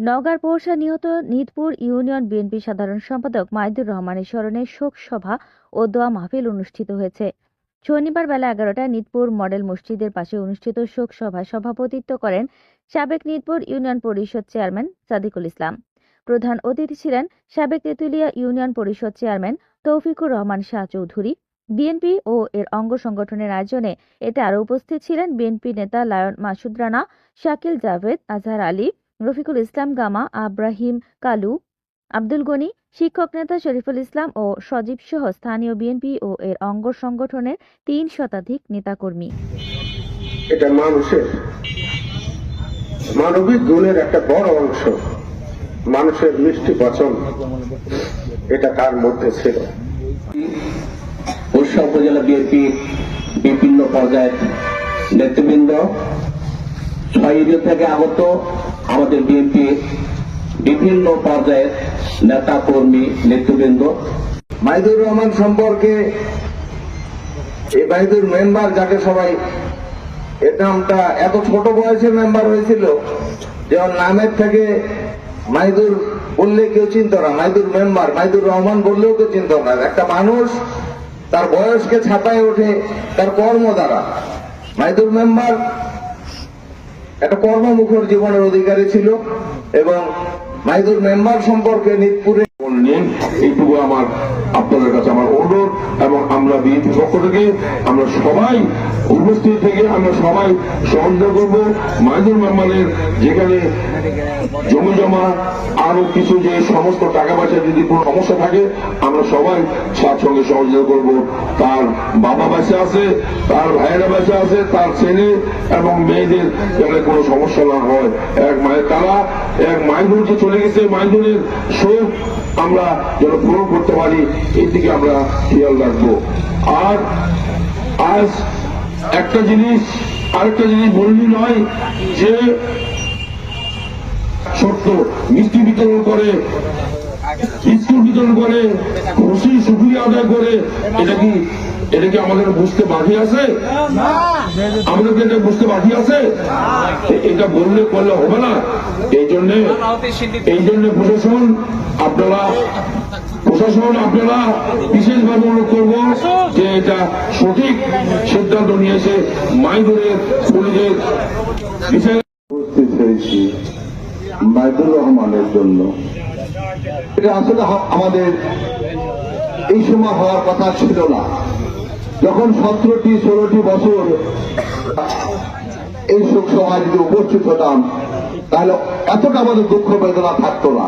নওগাঁর পৌরসা নিহত নিদপুর union BNP সাধারণ সম্পাদক মাইদুর রহমানের স্মরণে শোক সভা ও দোয়া মাহফিল অনুষ্ঠিত হয়েছে। শনিবার বেলা এগারোটায় নিদপুর মডেল মসজিদের পাশে অনুষ্ঠিত শোক সভায় সভাপতিত্ব করেন সাবেক নিদপুর ইউনিয়ন পরিষদ চেয়ারম্যান সাদিকুল ইসলাম। প্রধান অতিথি ছিলেন সাবেক Tetulia union Parishad chairman Taufiqur Rahman Shah Chowdhury. BNP ও এর অঙ্গ সংগঠনের আয়োজনে এতে আরও উপস্থিত ছিলেন বিএনপি নেতা লায়ন মাসুদ রানা, শাকিল জাভেদ, আজহার আলী রফিকুল ইসলাম গামা আব্রাহিম কালু আব্দুল গনি শিক্ষক নেতা শরীফুল ইসলাম ও সজীব সহ স্থানীয় বিএনপি ও এর অঙ্গ সংগঠনের তিন শতাধিক নেতাকর্মী। এটা মানুষের মানবিক গুণের একটা বড় অংশ মানুষের মিষ্টি বচন এটা তার মধ্যে ছিল। বর্ষা উপজেলা বিএনপির বিভিন্ন পর্যায়ের নেতৃবৃন্দ ছয় থেকে আগত আমাদের বিএনপির বিভিন্ন পর্যায়ের নেতা কর্মী নেতৃবৃন্দ। মাইদুর রহমান সম্পর্কে এই মাইদুর মেম্বার যাকে সবাই এর নামটা এত ছোট বয়সে মেম্বার হয়েছিল যে ওর নামের থেকে মাইদুর বললে কেউ চিনত না, মাইদুর মেম্বার, মাইদুর রহমান বললেও কেউ চিনত না। একটা মানুষ তার বয়সকে ছাপায় ওঠে তার কর্ম দ্বারা মাইদুর মেম্বার একটা কর্মমুখর জীবনের অধিকারী ছিল এবং মাইদুর মেম্বার সম্পর্কে নিতপুরে নিন এইটুকু আমার, আপনাদের কাছে আমার অনুরোধ এবং আমরা বিএনপি পক্ষ থেকে আমরা সবাই উপস্থিত থেকে আমরা সবাই সহযোগিতা করব। মাইদুর মেম্বারের যেখানে জমি জমা, আরও কিছু যে সমস্ত টাকা পয়সা যদি কোনো সমস্যা থাকে, আমরা সবাই তার সঙ্গে সহযোগিতা করব। তার বাবা বাসে আছে, তার ভাইয়েরা বাসে আছে, তার ছেলে এবং মেয়েদের যাতে কোনো সমস্যা না হয়। এক মায়ের এক মাইদুর যে চলে গেছে মাইদুরের শোক আমরা যেন পূরণ করতে পারি এই দিকে আমরা খেয়াল রাখব। আর আজ একটা জিনিস, আরেকটা জিনিস বললি নয়, যে ছোট্ট মিষ্টি বিতরণ করে বিস্কুট বিতরণ করে, খুশি সুক্রিয়া আদায় করে, এটা কি এটা কি আমাদের বুঝতে বাকি আছে? আমাদেরকে এটা বুঝতে বাকি আছে? এটা বললে করলে হবে না। এই জন্য এই জন্য প্রশাসন আপনারা প্রশাসন আপনারা বিশেষভাবে অনুরোধ করব যে এটা সঠিক সিদ্ধান্ত নিয়েছে মাইদুরের পুলিশের বিশেষ উপস্থিত হয়েছি মাইদুর রহমানের জন্য। এটা আসলে আমাদের এই সময় হওয়ার কথা ছিল না। যখন সতেরোটি, ষোলোটি বছর এই শোক সভায় যদি উপস্থিত হতাম, তাহলে এতটা আমাদের দুঃখ বেদনা থাকতো না।